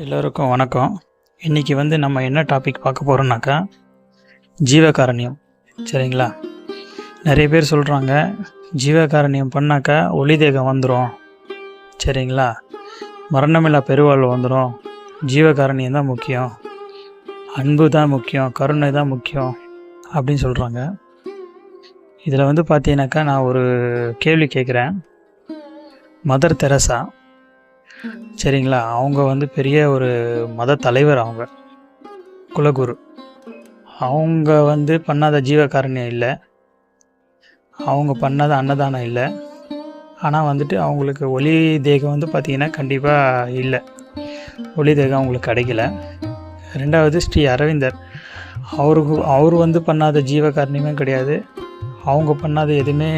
எல்லோருக்கும் வணக்கம். இன்றைக்கி வந்து நம்ம என்ன டாபிக் பார்க்க போகிறோம்னாக்கா ஜீவகாரண்யம். சரிங்களா? நிறைய பேர் சொல்கிறாங்க ஜீவகாரண்யம் பண்ணாக்கா ஒளி தேகம் வந்துடும் சரிங்களா? மரணமில்லா பெருவாழ்வு வந்துடும் ஜீவகாரண்யம் தான் முக்கியம். அன்பு தான் முக்கியம். கருணை தான் முக்கியம். அப்படின்னு சொல்கிறாங்க இதில் வந்து பார்த்தீங்கன்னாக்கா நான் ஒரு கேள்வி கேட்குறேன். மதர் தெரசா சரிங்களா? அவங்க வந்து பெரிய ஒரு மத தலைவர் அவங்க. குலகுரு. அவங்க வந்து பண்ணாத ஜீவகாரணியம் இல்லை. அவங்க பண்ணாத அன்னதானம் இல்லை. ஆனால் வந்துட்டு அவங்களுக்கு ஒளி தேகம் வந்து பார்த்திங்கன்னா கண்டிப்பாக இல்லை. ஒளி தேகம் அவங்களுக்கு கிடைக்கல. ரெண்டாவது ஸ்ரீ அரவிந்தர். அவருக்கு அவர் வந்து பண்ணாத ஜீவகாரண்யமே கிடையாது. அவங்க பண்ணாத எதுவுமே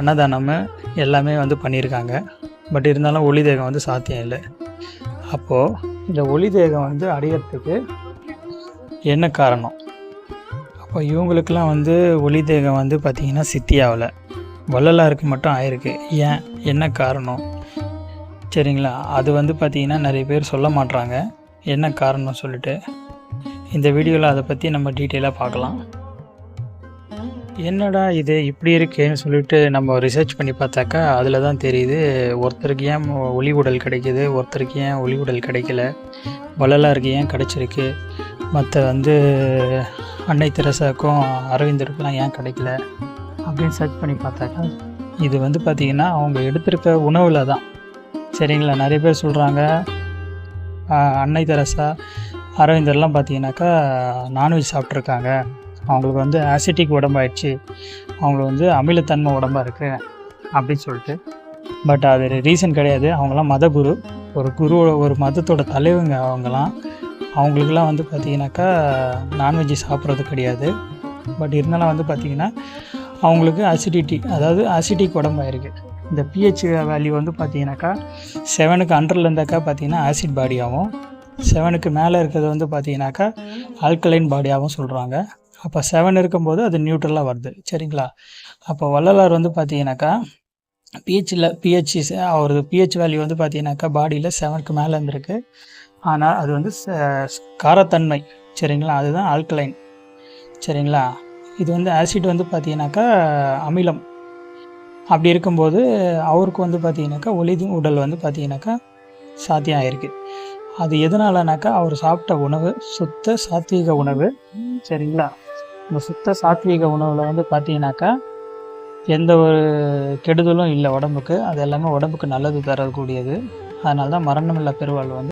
அன்னதானமும் எல்லாமே வந்து பண்ணியிருக்காங்க. பட் இருந்தாலும் ஒளி தேகம் வந்து சாத்தியம் இல்லை. அப்போது இந்த ஒளி தேகம் வந்து அடையிறதுக்கு என்ன காரணம்? அப்போ இவங்களுக்கெல்லாம் வந்து ஒளி தேகம் வந்து பார்த்திங்கன்னா சித்தி ஆகலை. வள்ளலாருக்கு மட்டும் ஆயிருக்கு. ஏன்? என்ன காரணம்? சரிங்களா? அது வந்து பார்த்திங்கன்னா நிறைய பேர் சொல்ல மாட்றாங்க. என்ன காரணம் சொல்லிட்டு. இந்த வீடியோவில் அதை பற்றி நம்ம டீட்டெயிலாக பார்க்கலாம். என்னடா இது இப்படி இருக்கேன்னு சொல்லிட்டு நம்ம ரிசர்ச் பண்ணி பார்த்தாக்கா அதில் தான் தெரியுது. ஒருத்தருக்கு ஏன் ஒளி உடல் கிடைக்கிது? ஒருத்தருக்கு ஏன் ஒளி உடல் கிடைக்கல? வள்ளலாருக்கு ஏன் கிடைச்சிருக்கு? மற்ற வந்து அன்னை தெரசாக்கும் அரவிந்தருக்குலாம் ஏன் கிடைக்கல? அப்படின்னு சர்ச் பண்ணி பார்த்தாக்கா இது வந்து பார்த்திங்கன்னா அவங்க எடுத்திருக்க உணவில் தான் சரிங்களா? நிறைய பேர் சொல்கிறாங்க அன்னை தெரசா அரவிந்தர்லாம் பார்த்தீங்கன்னாக்கா நான்வெஜ் சாப்பிட்ருக்காங்க அவங்களுக்கு வந்து ஆசிட்டிக் உடம்பாயிடுச்சு. அவங்களுக்கு வந்து அமிலத்தன்மை உடம்பாக இருக்குது அப்படின்னு சொல்லிட்டு. பட் அது ரீசன் கிடையாது. அவங்களாம் மதகுரு ஒரு குரு ஒரு மதத்தோட தலைவங்க அவங்களாம் அவங்களுக்குலாம் வந்து பார்த்திங்கனாக்கா நான்வெஜ் சாப்பிட்றது கிடையாது. பட் இருந்தாலும் வந்து பார்த்திங்கன்னா அவங்களுக்கு அசிடிட்டி அதாவது அசிடிக் உடம்பாயிருக்கு. இந்த பிஹெச் வேல்யூ வந்து பார்த்திங்கனாக்கா செவனுக்கு அண்டரில் இருந்தாக்கா பார்த்திங்கன்னா ஆசிட் பாடியாகவும் செவனுக்கு மேலே இருக்கிறது வந்து பார்த்திங்கனாக்கா ஆல்கலைன் பாடியாகவும் சொல்கிறாங்க அப்போ செவன் இருக்கும்போது அது நியூட்ரலாக வருது. சரிங்களா? அப்போ வள்ளலார் வந்து பார்த்தீங்கன்னாக்கா பிஹெச்சில் பிஹெச் அவரது பிஹெச் வேல்யூ வந்து பார்த்தீங்கன்னாக்கா பாடியில் செவனுக்கு மேலே இருந்திருக்கு. ஆனால் அது வந்து ச- காரத்தன்மை. சரிங்களா? அதுதான் ஆல்கலைன் சரிங்களா? இது வந்து ஆசிட் வந்து பார்த்தீங்கன்னாக்கா அமிலம். அப்படி இருக்கும்போது அவருக்கு வந்து பார்த்தீங்கன்னாக்கா ஒளி உடல் வந்து பார்த்தீங்கன்னாக்கா சாத்தியம் ஆயிருக்கு அது எதனாலனாக்கா அவர் சாப்பிட்ட உணவு சுத்த சாத்வீக உணவு. சரிங்களா? இந்த சுத்த சாத்வீக உணவில் வந்து பார்த்தீங்கன்னாக்கா எந்த ஒரு கெடுதலும் இல்லை உடம்புக்கு. அது எல்லாமே உடம்புக்கு நல்லது தரக்கூடியது. அதனால தான் மரணமில்லா பெருவாழ்வு வந்து